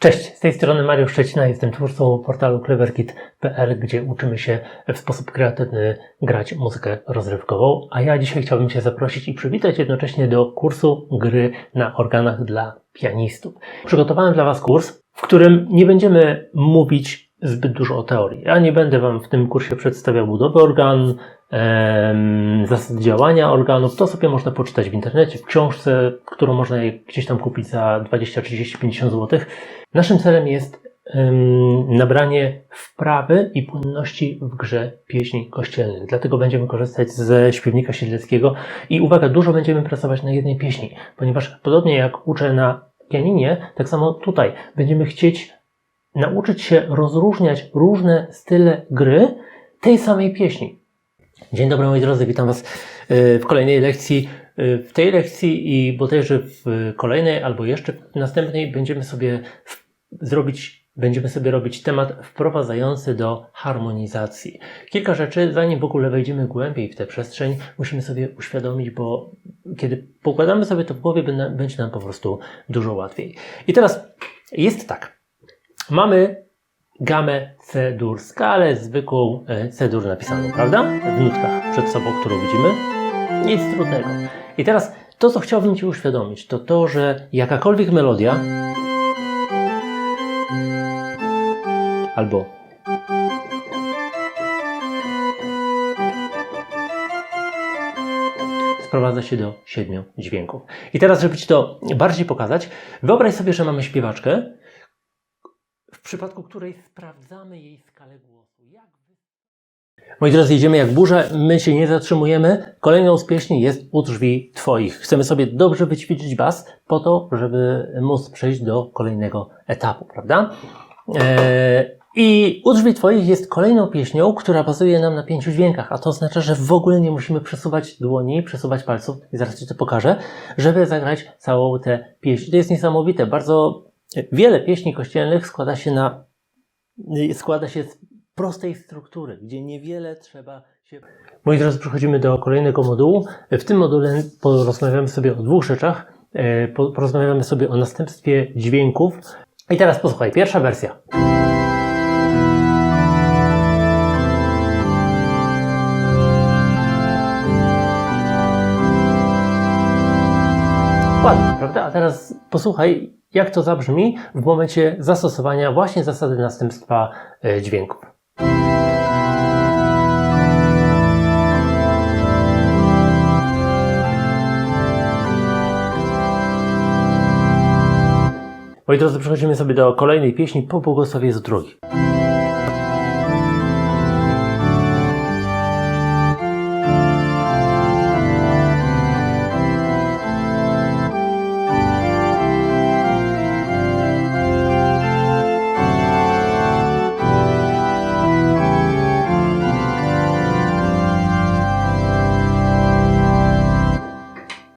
Cześć, z tej strony Mario Szczecina, jestem twórcą portalu cleverkit.pl, gdzie uczymy się w sposób kreatywny grać muzykę rozrywkową, a ja dzisiaj chciałbym Cię zaprosić i przywitać jednocześnie do kursu gry na organach dla pianistów. Przygotowałem dla Was kurs, w którym nie będziemy mówić zbyt dużo o teorii. Ja nie będę Wam w tym kursie przedstawiał budowy organ, zasad działania organów. To sobie można poczytać w internecie, w książce, którą można gdzieś tam kupić za 20, 30, 50 zł. Naszym celem jest nabranie wprawy i płynności w grze pieśni kościelnych. Dlatego będziemy korzystać ze śpiewnika siedleckiego i uwaga, dużo będziemy pracować na jednej pieśni, ponieważ podobnie jak uczę na pianinie, tak samo tutaj będziemy chcieć nauczyć się rozróżniać różne style gry tej samej pieśni. Dzień dobry moi drodzy, witam Was y, w kolejnej lekcji. Y, W tej lekcji i bodajże w kolejnej albo jeszcze w następnej będziemy sobie zrobić, będziemy sobie robić temat wprowadzający do harmonizacji. Kilka rzeczy, zanim w ogóle wejdziemy głębiej w tę przestrzeń, musimy sobie uświadomić, bo kiedy pokładamy sobie to w głowie, będzie nam po prostu dużo łatwiej. I teraz jest tak. Mamy gamę C-dur, skalę zwykłą e, C-dur napisaną, prawda? W nutkach przed sobą, którą widzimy. Nic trudnego. I teraz to, co chciałbym Ci uświadomić, to to, że jakakolwiek melodia albo sprowadza się do siedmiu dźwięków. I teraz, żeby Ci to bardziej pokazać, wyobraź sobie, że mamy śpiewaczkę, w przypadku której sprawdzamy jej skalę głosu. Jak wy... Moi drodzy, idziemy jak burza, my się nie zatrzymujemy. Kolejną z pieśni jest U drzwi Twoich. Chcemy sobie dobrze wyćwiczyć bas po to, żeby móc przejść do kolejnego etapu, prawda? Eee, I U drzwi Twoich jest kolejną pieśnią, która bazuje nam na pięciu dźwiękach, a to oznacza, że w ogóle nie musimy przesuwać dłoni, przesuwać palców, i zaraz Ci to pokażę, żeby zagrać całą tę pieśń. To jest niesamowite. Bardzo wiele pieśni kościelnych składa się na, składa się z prostej struktury, gdzie niewiele trzeba się... Moi drodzy, przechodzimy do kolejnego modułu. W tym module porozmawiamy sobie o dwóch rzeczach. E, po- Porozmawiamy sobie o następstwie dźwięków. I teraz posłuchaj, pierwsza wersja. Ładnie, prawda? A teraz posłuchaj, jak to zabrzmi w momencie zastosowania właśnie zasady następstwa e, dźwięków. Moi drodzy, przechodzimy sobie do kolejnej pieśni po błogosławieństwie drugi.